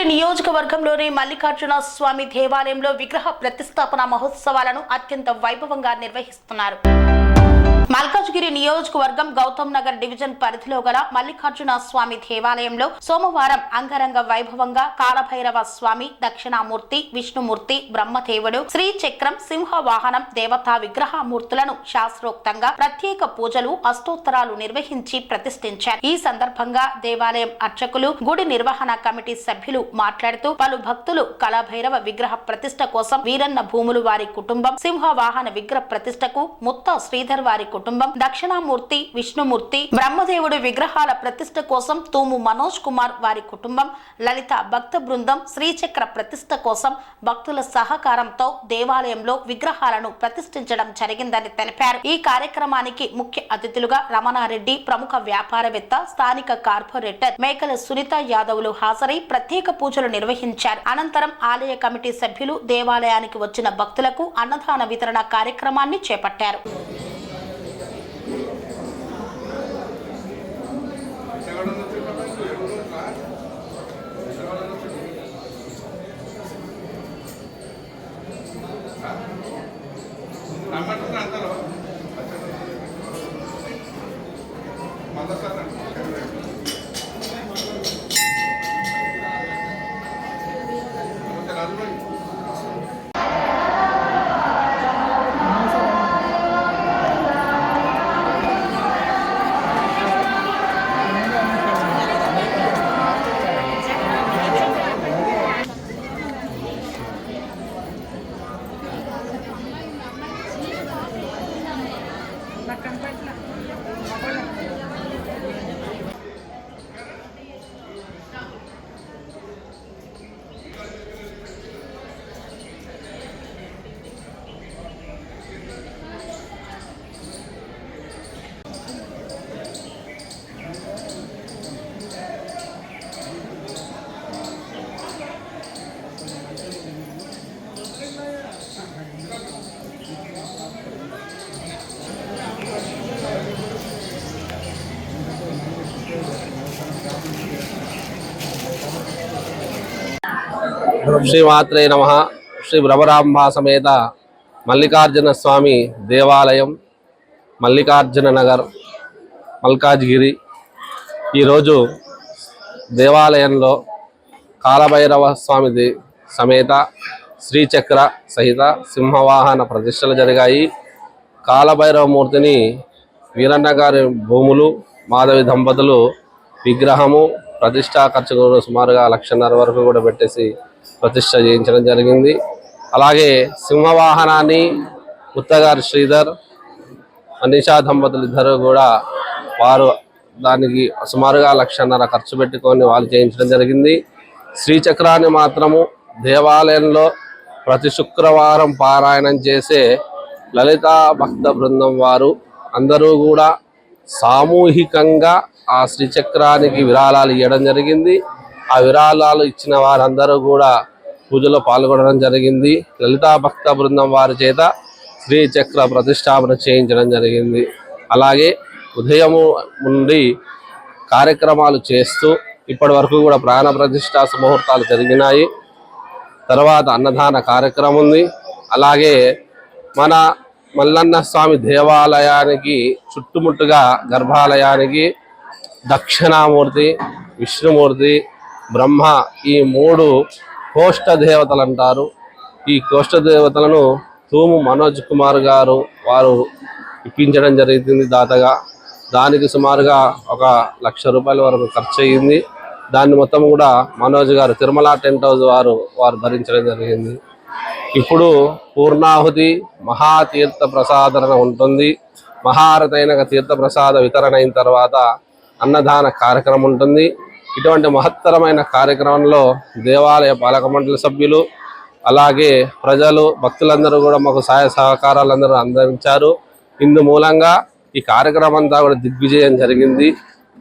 మల్కాజ్గిరి నియోజకవర్గంలోని మల్లికార్జున స్వామి దేవాలయంలో విగ్రహ ప్రతిష్టాపన మహోత్సవాలను అత్యంత వైభవంగా నిర్వహిస్తున్నారు. మల్కాజ్గిరి నియోజకవర్గం గౌతమ్ నగర్ డివిజన్ పరిధిలో గల మల్లికార్జున స్వామి దేవాలయంలో సోమవారం అంగరంగ వైభవంగా కాలభైరవ స్వామి దక్షిణామూర్తి విష్ణుమూర్తి బ్రహ్మదేవుడు శ్రీ చక్రం సింహ వాహనం దేవతా విగ్రహమూర్తులను శాస్త్రోక్తంగా ప్రత్యేక పూజలు అష్టోత్తరాలు నిర్వహించి ప్రతిష్ఠించారు. ఈ సందర్భంగా దేవాలయం అర్చకులు గుడి నిర్వహణ కమిటీ సభ్యులు మాట్లాడుతూ పలు భక్తులు కాలభైరవ విగ్రహ ప్రతిష్ట కోసం వీరన్న భూములు వారి కుటుంబం సింహ వాహన విగ్రహ ప్రతిష్టకు ముత్త శ్రీ శ్రీధర్ వారి కుటుంబం దక్షిణామూర్తి విష్ణుమూర్తి బ్రహ్మదేవుడి విగ్రహాల ప్రతిష్ట కోసం తూము మనోజ్ కుమార్ వారి కుటుంబం లలిత భక్త బృందం శ్రీచక్ర ప్రతిష్ట కోసం భక్తుల సహకారంతో దేవాలయంలో విగ్రహాలను ప్రతిష్ఠించడం జరిగిందని తెలిపారు. ఈ కార్యక్రమానికి ముఖ్య అతిథులుగా రమణారెడ్డి ప్రముఖ వ్యాపారవేత్త స్థానిక కార్పొరేటర్ మేకల సునీత యాదవ్లు హాజరై ప్రత్యేక పూజలు నిర్వహించారు. అనంతరం ఆలయ కమిటీ సభ్యులు దేవాలయానికి వచ్చిన భక్తులకు అన్నదాన వితరణ కార్యక్రమాన్ని చేపట్టారు. రమ్మంటున్నా అందరూ శ్రీమాత్రే నమ. శ్రీ భ్రమరాంబా సమేత మల్లికార్జున స్వామి దేవాలయం మల్లికార్జున నగర్ మల్కాజ్గిరి. ఈరోజు దేవాలయంలో కాలభైరవ స్వామిది సమేత శ్రీచక్ర సహిత సింహవాహన ప్రతిష్టలు జరిగాయి. కాలభైరవ మూర్తిని వీరన్న గారి భూములు మాధవి దంపతులు విగ్రహము ప్రతిష్టా ఖర్చు సుమారుగా లక్షన్నర వరకు కూడా పెట్టేసి ప్రతిష్ట చేయించడం జరిగింది. అలాగే సింహవాహనాన్ని ముత్తగారి శ్రీధర్ అనిషా దంపతులు ఇద్దరు కూడా వారు దానికి సుమారుగా లక్షన్నర ఖర్చు పెట్టుకొని వాళ్ళు చేయించడం జరిగింది. శ్రీచక్రాన్ని మాత్రము దేవాలయంలో ప్రతి శుక్రవారం పారాయణం చేసే లలితా భక్త బృందం వారు అందరూ కూడా సామూహికంగా ఆ శ్రీచక్రానికి విరాళాలు ఇవ్వడం జరిగింది. ఆ విరాళాలు ఇచ్చిన వారందరూ కూడా పూజలో పాల్గొనడం జరిగింది. లలితా భక్త బృందం వారి చేత శ్రీచక్ర ప్రతిష్టాపన చేయించడం జరిగింది. అలాగే ఉదయము నుండి కార్యక్రమాలు చేస్తూ ఇప్పటి వరకు కూడా ప్రాణ ప్రతిష్టా ముహూర్తాలు జరిగినాయి. తర్వాత అన్నదాన కార్యక్రమం ఉంది. అలాగే మన మల్లన్న స్వామి దేవాలయానికి చుట్టుముట్టుగా గర్భాలయానికి దక్షిణామూర్తి విష్ణుమూర్తి బ్రహ్మ ఈ మూడు కోష్ట దేవతలు అంటారు ఈ కోష్ట దేవతలను తూము మనోజ్ కుమార్ గారు వారు ఇప్పించడం జరుగుతుంది దాతగా. దానికి సుమారుగా ఒక లక్ష రూపాయల వరకు ఖర్చు అయ్యింది దాన్ని మొత్తం కూడా మనోజ్ గారు తిరుమల టెంట్ హౌస్ వారు వారు భరించడం జరిగింది. ఇప్పుడు పూర్ణాహుతి మహాతీర్థ ప్రసాదన ఉంటుంది. మహారతైన తీర్థ ప్రసాద వితరణ అయిన తర్వాత అన్నదాన కార్యక్రమం ఉంటుంది. ఇటువంటి మహత్తరమైన కార్యక్రమంలో దేవాలయ పాలక మండలి సభ్యులు అలాగే ప్రజలు భక్తులందరూ కూడా మాకు సహాయ సహకారాలు అందరూ అందించారు. ఇందు మూలంగా ఈ కార్యక్రమం అంతా కూడా దిగ్విజయం జరిగింది.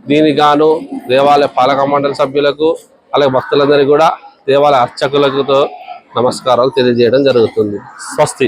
దీనికి గాను దేవాలయ పాలక మండలి సభ్యులకు అలాగే భక్తులందరికీ కూడా దేవాలయ అర్చకులతో నమస్కారాలు తెలియజేయడం జరుగుతుంది. స్వస్తి.